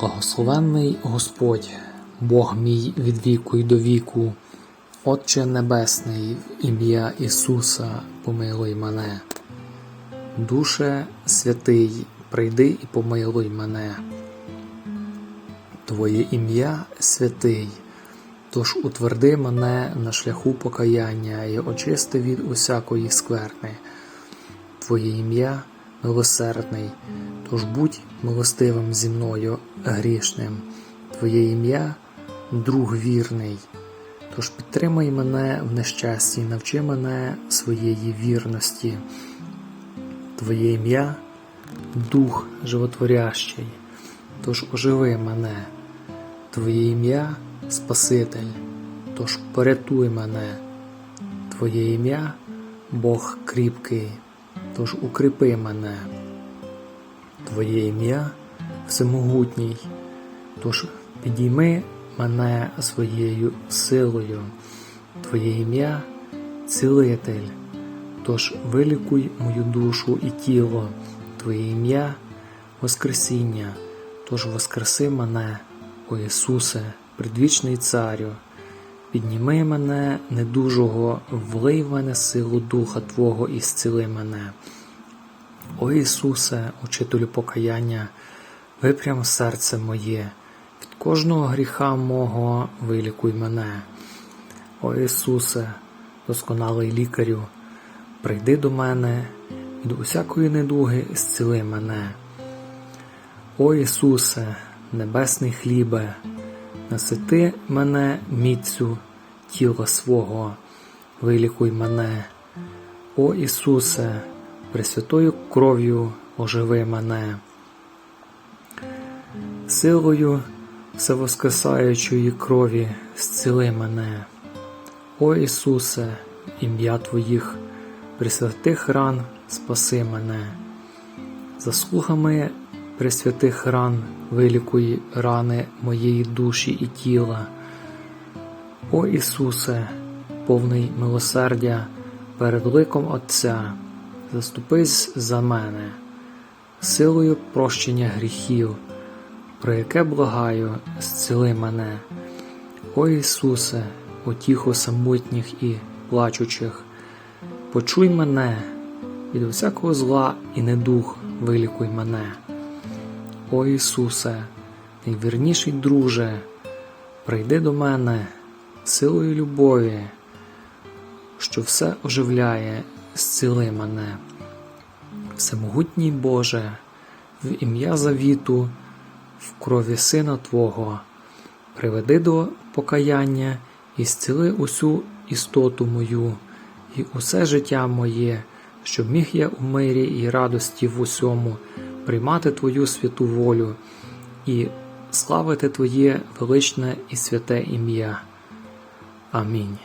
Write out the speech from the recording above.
Благословенний Господь, Бог мій від віку й до віку, Отче Небесний, в ім'я Ісуса, помилуй мене. Душе святий, прийди і помилуй мене. Твоє ім'я святий, тож утверди мене на шляху покаяння і очисти від усякої скверни. Твоє ім'я милосердний, тож будь милостивим зі мною грішним. Твоє ім'я друг вірний, тож підтримай мене в нещасті, навчи мене своєї вірності. Твоє ім'я дух животворящий, тож оживи мене. Твоє ім'я Спаситель, тож порятуй мене. Твоє ім'я Бог кріпкий, тож укріпи мене. Твоє ім'я Всемогутній, тож підійми мене своєю силою. Твоє ім'я Цілитель, тож вилікуй мою душу і тіло, Твоє ім'я Воскресіння, тож воскреси мене, о Ісусе, предвічний Царю. Підніми мене недужого, влий мене силу Духа Твого і зціли мене. О Ісусе, учителю покаяння, випрям серце моє, від кожного гріха мого вилікуй мене. О Ісусе, досконалий лікарю, прийди до мене, від усякої недуги зціли мене. О Ісусе, небесний хлібе, насити мене міцю тіла свого, вилікуй мене. О Ісусе, Пресвятою кров'ю оживи мене. Силою всевоскресаючої крові зціли мене. О Ісусе, ім'я Твоїх, пресвятих ран спаси мене. Заслугами пресвятих ран вилікуй рани моєї душі і тіла. О Ісусе, повний милосердя перед ликом Отця, заступись за мене, силою прощення гріхів, про яке благаю, зціли мене. О Ісусе, утіху самотніх і плачучих, почуй мене, від всякого зла і недух вилікуй мене. О Ісусе, найвірніший друже, прийди до мене силою любові, що все оживляє, зціли мене. Всемогутній Боже, в ім'я завіту, в крові Сина Твого, приведи до покаяння і зціли усю істоту мою і усе життя моє, щоб міг я у мирі і радості в усьому приймати Твою святу волю і славити Твоє величне і святе ім'я. Амінь.